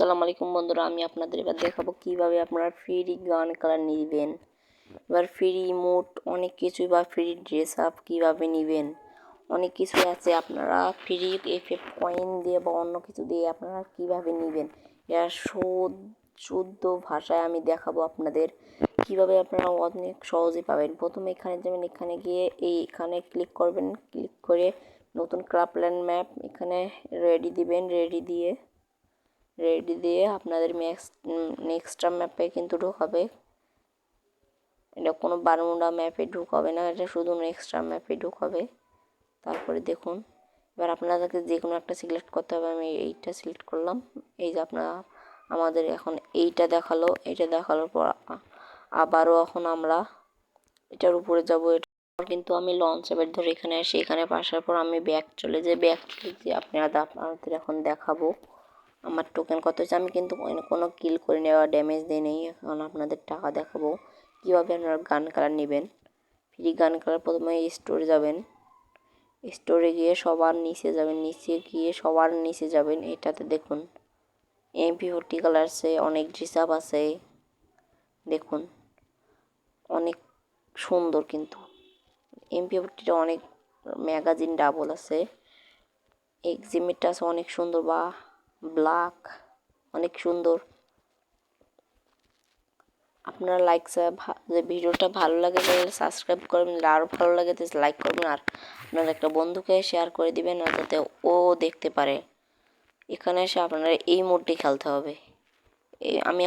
আসসালামু আলাইকুম বন্ধুরা, আমি আপনাদের এবার দেখাবো কীভাবে আপনারা ফ্রি গান কালার নেবেন। এবার ফ্রি ইমোট অনেক কিছুই বা ফ্রি ড্রেস আপ কীভাবে নেবেন। অনেক কিছু আছে, আপনারা ফ্রি এফেক্ট কয়েন দিয়ে বা অন্য কিছু দিয়ে আপনারা কীভাবে নেবেন, এর শুদ্ধ শুদ্ধ ভাষায় আমি দেখাবো আপনাদের কীভাবে আপনারা অনেক সহজে পাবেন। প্রথমে এখানে যাবেন, এখানে গিয়ে এই এখানে ক্লিক করবেন ক্লিক করে নতুন ক্রাপল্যান্ড ম্যাপ এখানে রেডি দিবেন রেডি দিয়ে রেডি দিয়ে আপনাদের নেক্সট নেক্সটটা ম্যাপে কিন্তু ঢোকাবে। এটা কোনো বারমুডা ম্যাপে ঢুকাবে না, এটা শুধু নেক্সটটা ম্যাপে ঢুকাবে। তারপরে দেখুন, এবার আপনাদেরকে যে কোনো একটা সিলেক্ট করতে হবে, আমি এইটা সিলেক্ট করলাম। এই যে আপনারা, আমাদের এখন এইটা দেখাল, এইটা দেখানোর পর আবারও এখন আমরা এটার উপরে যাব। এটা কিন্তু আমি লঞ্চ এবার ধরে এখানে আসি, এখানে আসার পর আমি ব্যাগ চলে যাই। ব্যাগ চলে যে আপনারা আপনাদের এখন দেখাবো। আমার টোকেন কত হচ্ছে আমি কিন্তু কোনো কিল করে নেওয়া ড্যামেজ দিই নেই। এখন আপনাদের টাকা দেখাবো। কীভাবে আপনারা গান কালার নেবেন? ফ্রি গান কালার প্রথমে স্টোরে যাবেন। স্টোরে গিয়ে সবার নিচে যাবেন। নিচে গিয়ে সবার নিচে যাবেন। এটাতে দেখুন এমপি ফোরটি কালার আছে, অনেক ডিসাপ আছে। দেখুন, অনেক সুন্দর কিন্তু। এমপি ফোরটিটা অনেক ম্যাগাজিন ডাবল আছে। এক্সিমিটটা আছে অনেক সুন্দর বা ব্ল্যাক, অনেক সুন্দর। আপনারা লাইক যে ভিডিওটা ভালো লাগে তাহলে সাবস্ক্রাইব করবেন আরও ভালো লাগে তো লাইক করবেন, আর আপনার একটা বন্ধুকে শেয়ার করে দিবেন যাতে ও দেখতে পারে। এখানে এসে আপনারা এই মোডটি খেলতে হবে। আমি